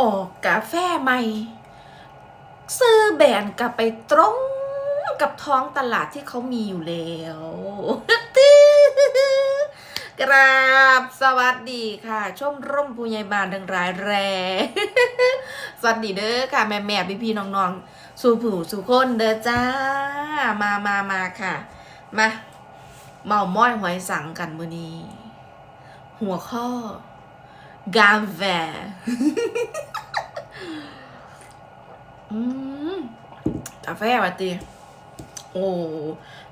ออกกาแฟใหม่ ซื้อแบรนด์กลับไปตรงกับท้องตลาดที่เขามีอยู่แล้วกราบสวัสดีค่ะ ชมร่มผู้ใหญ่บ้านทั้งรายแรสวัสดีเด้อค่ะ แม่แม่พี่พี่ๆน้องๆ สู่ผู้สู่คนเด้อจ้า มามามาค่ะ มาเมาม้อยหอยสังกันมื้อนี้ หัวข้อกาแฟ อืมกาแฟมาตีโอ้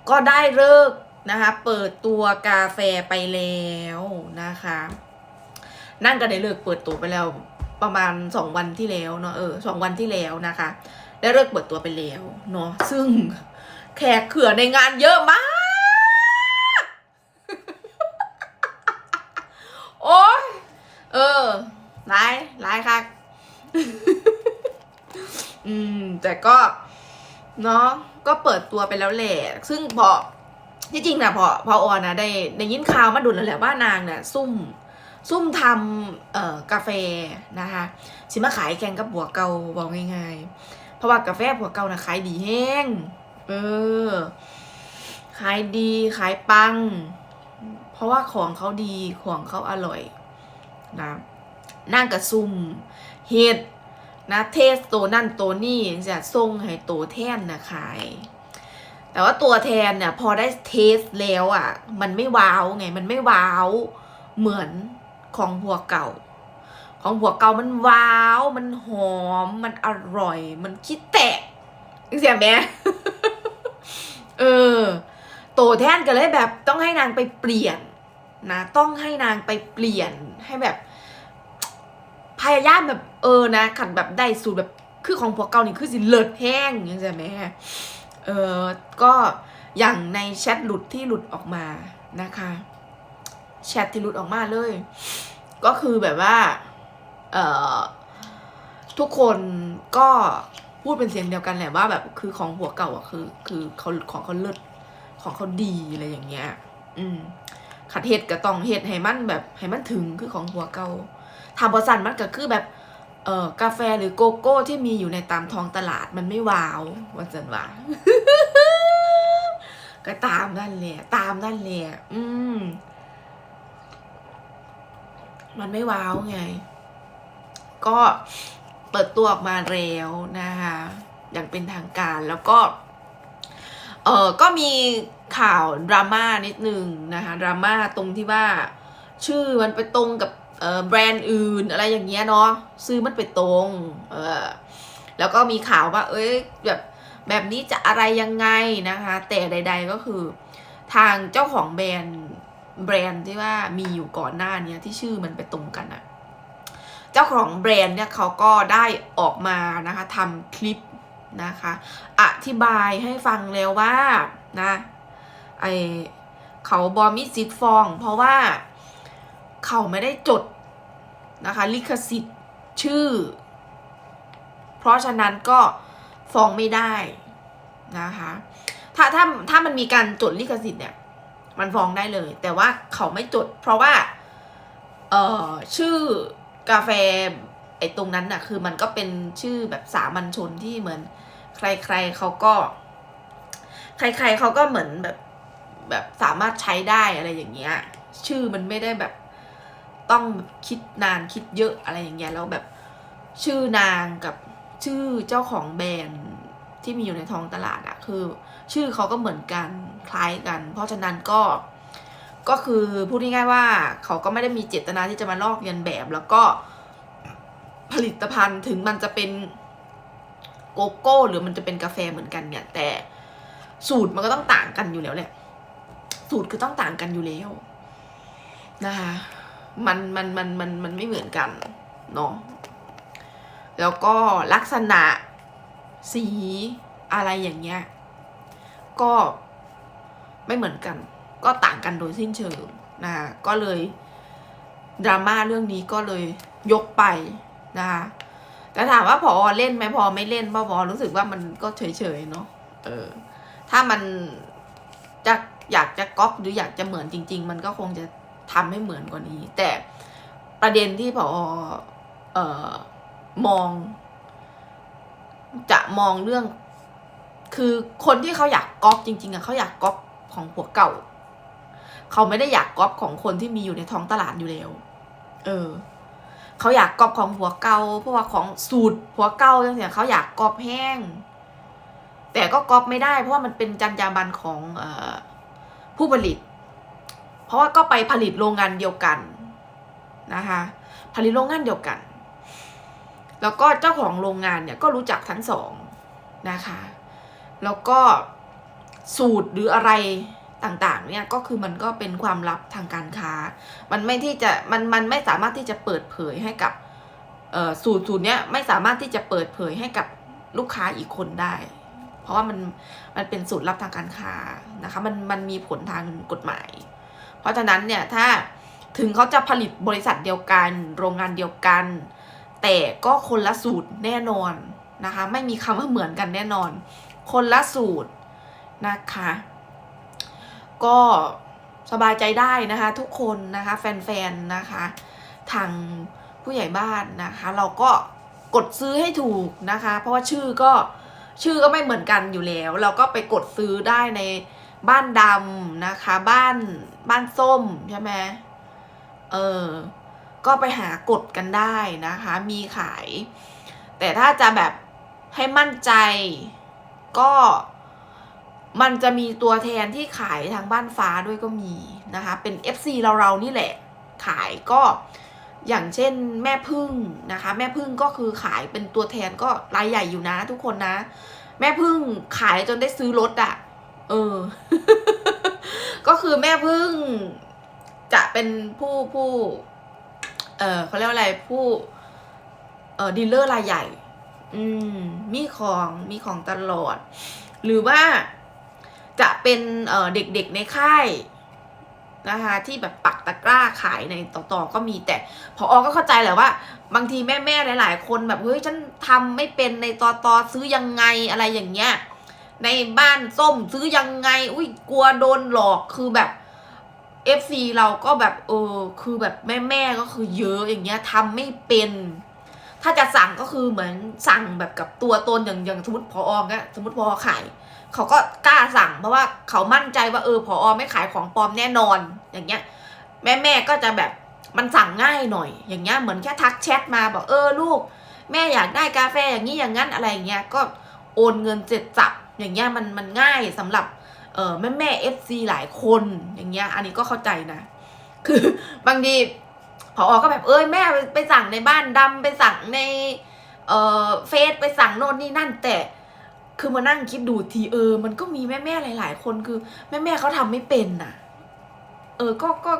ก็ได้เลิกนะคะ เปิดตัวกาแฟไปแล้วนะคะ นั่นก็ได้เลิกเปิดตัวไปแล้ว ประมาณสองวันที่แล้วเนาะเออสองวันที่แล้วนะคะ ได้เลิกเปิดตัวไปแล้วเนาะซึ่งแขกเขื่อในงานเยอะมาก โอ้ยเออร้ายร้ายค่ะ อืม แต่ก็เนาะก็เปิดตัวไปแล้วแหละซึ่งพอที่จริงนะพอพอออนนะได้ได้ยินข่าวมาดุลแล้วแหละว่านางเนี่ยซุ่มซุ่มทำเอ่อกาแฟนะคะสิมาขายแข่งกับบัวเกาบอกง่ายๆ เพราะว่ากาแฟบัวเกานะขายดีแห้งเออขายดีขายปัง เพราะว่าของเขาดีของเขาอร่อยนะนั่งกับซุ่มเฮ็ด นะเทสตัวนั่นตัวนี่จะส่งให้ตัวแทนนะขาย แต่ว่าตัวแทนเนี่ยพอได้เทสแล้วอะ มันไม่ว้าวไง มันไม่ว้าวเหมือนของหัวเก่า ของหัวเก่ามันว้าว มันหอม มันอร่อย มันคิดแตกเสียงแม่เออตัวแทนก็เลยแบบต้องให้นางไปเปลี่ยนนะ ต้องให้นางไปเปลี่ยนให้แบบ พยายามแบบ เออนะขัดแบบได้สูตรแบบคือของพวกเกานี่คือสิเลิศแห้งยังไงไหมเออก็อย่างในแชทหลุดที่หลุดออกมานะคะแชทที่หลุดออกมาเลย ก็คือแบบว่าเออทุกคนก็พูดเป็นเสียงเดียวกันแหละว่าแบบคือของหัวเก่าอะคือ คือเขาของเขาเลิศของเขาดีอะไรอย่างเงี้ย อืมขัดเห็ดก็ต้องเห็ดให้มันแบบให้มันถึงคือของหัวเก่าทำบอสันมันก็คือแบบ กาแฟหรือโกโก้ที่มีอยู่ในตามท้องตลาดมันไม่ว้าวว่าจันว่าก็ตามนั่นแหละตามนั่นแหละอืม มันไม่ว้าวไง ก็เปิดตัวออกมาแล้วนะคะ อย่างเป็นทางการแล้วก็ เออก็มีข่าวดราม่านิดนึงนะคะดราม่าตรงที่ว่า ชื่อมันไปตรงกับ แบรนด์อื่นอะไรอย่างเงี้ยเนาะซื้อมันไปตรงเออแล้วก็มีข่าวว่า เอ้ยแบบแบบนี้จะอะไรยังไงนะคะ แต่ใด ๆก็คือ ทางเจ้าของแบรนด์แบรนด์ที่ว่ามีอยู่ก่อนหน้านี้ที่ชื่อมันไปตรงกันอะเจ้าของแบรนด์เนี่ยเขาก็ได้ออกมานะคะทำคลิปนะคะ อธิบายให้ฟังแล้วว่านะไอเขาบอมีสิทฟ้อง เพราะว่า เขาไม่ได้จดนะคะลิขสิทธิ์ชื่อ เพราะฉะนั้นก็ฟ้องไม่ได้นะคะถ้าถ้าถ้ามันมีการจดลิขสิทธิ์เนี่ยมันฟ้องได้เลย แต่ว่าเขาไม่จด เพราะว่าเอ่อชื่อกาแฟไอ้ตรงนั้นน่ะคือมันก็เป็นชื่อแบบสามัญชนที่เหมือน ใครๆเขาก็ ใคร ๆเขาก็เหมือนแบบแบบสามารถใช้ได้อะไรอย่างเงี้ย ชื่อมันไม่ได้แบบ ต้องคิดนานคิดเยอะอะไรอย่างเงี้ยแล้วแบบชื่อนางกับชื่อเจ้าของแบรนด์ที่มีอยู่ในท้องตลาดอะคือ ชื่อเขาก็เหมือนกันคล้ายกัน เพราะฉะนั้นก็ก็คือพูดง่ายๆว่าเขาก็ไม่ได้มีเจตนาที่จะมาลอกเลียนแบบแล้วก็ผลิตภัณฑ์ถึงมันจะเป็นโกโก้ หรือมันจะเป็นกาแฟเหมือนกันเนี่ย แต่สูตรมันก็ต้องต่างกันอยู่แล้วแหละสูตรคือต้องต่างกันอยู่แล้วนะคะ มันมันมันมันมันไม่เหมือนกันเนาะแล้วก็ลักษณะสีอะไรอย่างเงี้ยก็ไม่เหมือนกัน ก็ต่างกันโดยสิ้นเชิงนะคะก็เลยดราม่าเรื่องนี้ก็เลยยกไปนะคะแต่ถามว่าพอเล่นไหมพอไม่เล่นพราะพอรู้สึกว่ามันก็เฉยๆเนาะเออถ้ามันจะอยากจะก๊อปหรืออยากจะเหมือนจริง ๆ มันก็คงจะ ทำให้เหมือนกว่านี้ แต่ประเด็นที่พอเอ่อมอง จะมองเรื่อง คือคนที่เขาอยากก๊อปจริง ๆอะเขาอยากก๊อปของผัวเก่า เขาไม่ได้อยากก๊อปของคนที่มีอยู่ในท้องตลาดอยู่แล้ว เออ เขาอยากก๊อปของผัวเก่า เพราะว่าของสูตรผัวเก่าจังเนี่ยเขาอยากก๊อปแห้ง แต่ก็ก๊อปไม่ได้ เพราะว่ามันเป็นจรรยาบรรณของออผู้ผลิต เพราะว่าก็ไปผลิตโรงงานเดียวกันนะคะผลิตโรงงานเดียวกัน แล้วก็เจ้าของโรงงานเนี่ยก็รู้จักทั้งสองนะคะ แล้วก็สูตรหรืออะไรต่างๆเนี่ยก็คือมันก็เป็นความลับทางการค้า มันไม่ที่จะมันมันไม่สามารถที่จะเปิดเผยให้กับสูตรสูตรเนี้ยไม่สามารถที่จะเปิดเผยให้กับลูกค้าอีกคนได้ เพราะว่ามันมันเป็นสูตรลับทางการค้านะคะ มันมันมีผลทางกฎหมาย เพราะฉะนั้นเนี่ยถ้าถึงเขาจะผลิตบริษัทเดียวกัน โรงงานเดียวกัน แต่ก็คนละสูตรแน่นอนนะคะ ไม่มีคำว่าเหมือนกันแน่นอน คนละสูตรนะคะ ก็สบายใจได้นะคะทุกคนนะคะ แฟนๆนะคะ ทางผู้ใหญ่บ้านนะคะ เราก็กดซื้อให้ถูกนะคะ เพราะว่าชื่อก็ชื่อก็ไม่เหมือนกันอยู่แล้ว เราก็ไปกดซื้อได้ใน บ้านดำนะคะ บ้านบ้านส้มใช่ไหมเออ ก็ไปหากดกันได้นะคะ มีขาย แต่ถ้าจะแบบให้มั่นใจ ก็มันจะมีตัวแทนที่ขายทางบ้านฟ้าด้วยก็มีนะคะ เป็น FC เราเรานี่แหละ ขายก็อย่างเช่นแม่พึ่งนะคะ แม่พึ่งก็คือขายเป็นตัวแทนก็รายใหญ่อยู่นะทุกคนนะ แม่พึ่งขายจนได้ซื้อรถอะ เออ ก็คือแม่พึ่งจะเป็นผู้ผู้ เออเขาเรียกว่าอะไรผู้ เออดีลเลอร์รายใหญ่ อืม มีของมีของตลอด หรือว่าจะเป็นเอ่อเด็กๆในค่ายนะคะที่แบบปักตะกร้าขายในต่อๆก็มีแต่พออก็เข้าใจแหละว่า บางทีแม่ๆหลาย ๆ คนแบบเฮ้ยฉันทำไม่เป็นในต่อตอซื้อยังไงอะไรอย่างเงี้ย ในบ้านส้มซื้อยังไง อุ้ยกลัวโดนหลอกคือแบบ FC เราก็แบบเออคือแบบแม่ๆก็คือเยอะอย่างเงี้ยทำไม่เป็น ถ้าจะสั่งก็คือเหมือนสั่งแบบกับตัวตนอย่างอย่างสมมติพออเนี่ยสมมติพอขายเขาก็กล้าสั่งเพราะว่าเขามั่นใจว่าเออพออไม่ขายของปลอมแน่นอนอย่างเงี้ย แม่แม่ก็จะแบบมันสั่งง่ายหน่อย อย่างเงี้ยเหมือนแค่ทักแชทมาบอกเออลูก แม่อยากได้กาแฟอย่างนี้อย่างนั้นอะไรอย่างเงี้ยก็โอนเงินเสร็จจับ อย่างเงี้ยมันมันง่ายสำหรับเออแม่แม่เอฟซีหลายคนอย่างเงี้ย อันนี้ก็เข้าใจนะ คือบางทีพออก็แบบเอ้ยแม่ไปสั่งในบ้านดำไปสั่งในเอ่อเฟซไปสั่งโน่นนี่นั่นแต่คือมานั่งคิดดูทีเออ มันก็มีแม่แม่หลาย ๆ คนคือ แม่แม่เขาทำไม่เป็นน่ะ เออก็ก็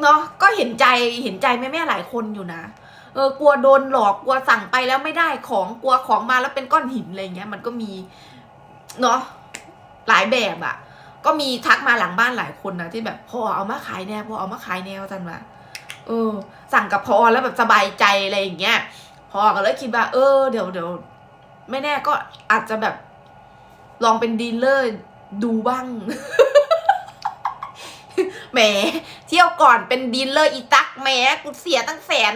เนาะก็เห็นใจเห็นใจแม่แม่หลายคนอยู่นะเออกลัวโดนหลอกกลัวสั่งไปแล้วไม่ได้ของกลัวของมาแล้วเป็นก้อนหินอะไรเงี้ย มันก็มี เนาะหลายแบบอะก็มีทักมาหลังบ้านหลายคนนะที่แบบพอเอามาขายแน่พอเอามาขายแนวจันมาเออ สั่งกับพอแล้วแบบสบายใจอะไรอย่างเงี้ยพอก็เลยคิดว่าเออเดี๋ยวเดี๋ยวไม่แน่ก็อาจจะแบบลองเป็นดีลเลอร์ดูบ้างแหม เที่ยวก่อนเป็นดีลเลอร์อีตักแหมกูเสียตั้งแสน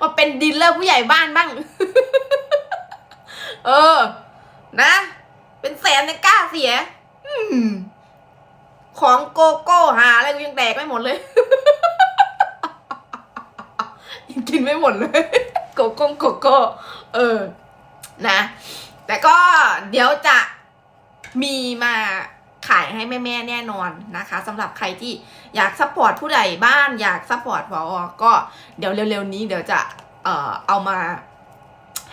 มาเป็นดีลเลอร์ผู้ใหญ่บ้านบ้าง เออ นะ เป็นแสนยังกล้าเสียอของโกโก้หาอะไรกูยังแดกไม่หมดเลยยังกินไม่หมดเลยโกโก้โกโก้เออ นะ แต่ก็เดี๋ยวจะมีมาขายให้แม่ ๆ แน่นอนนะคะสำหรับใครที่อยากซัพพอร์ตผู้ใดบ้านอยากซัพพอร์ตพอก็เดี๋ยวเร็ว ๆ นี้เดี๋ยวจะเอ่อเอามา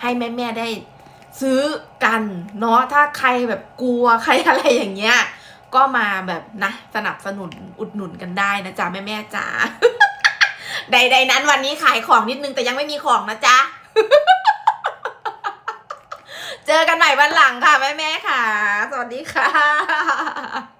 ให้แม่ ๆ ได้ ซื้อกันเนาะถ้าใครแบบกลัวใครอะไรอย่างเงี้ยก็มาแบบนะสนับสนุนอุดหนุนกันได้นะจ๊ะแม่แม่จ๋าใดๆนั้นวันนี้ขายของนิดนึงแต่ยังไม่มีของนะจ๊ะ เจอกันใหม่วันหลังค่ะแม่แม่ค่ะ สวัสดีค่ะ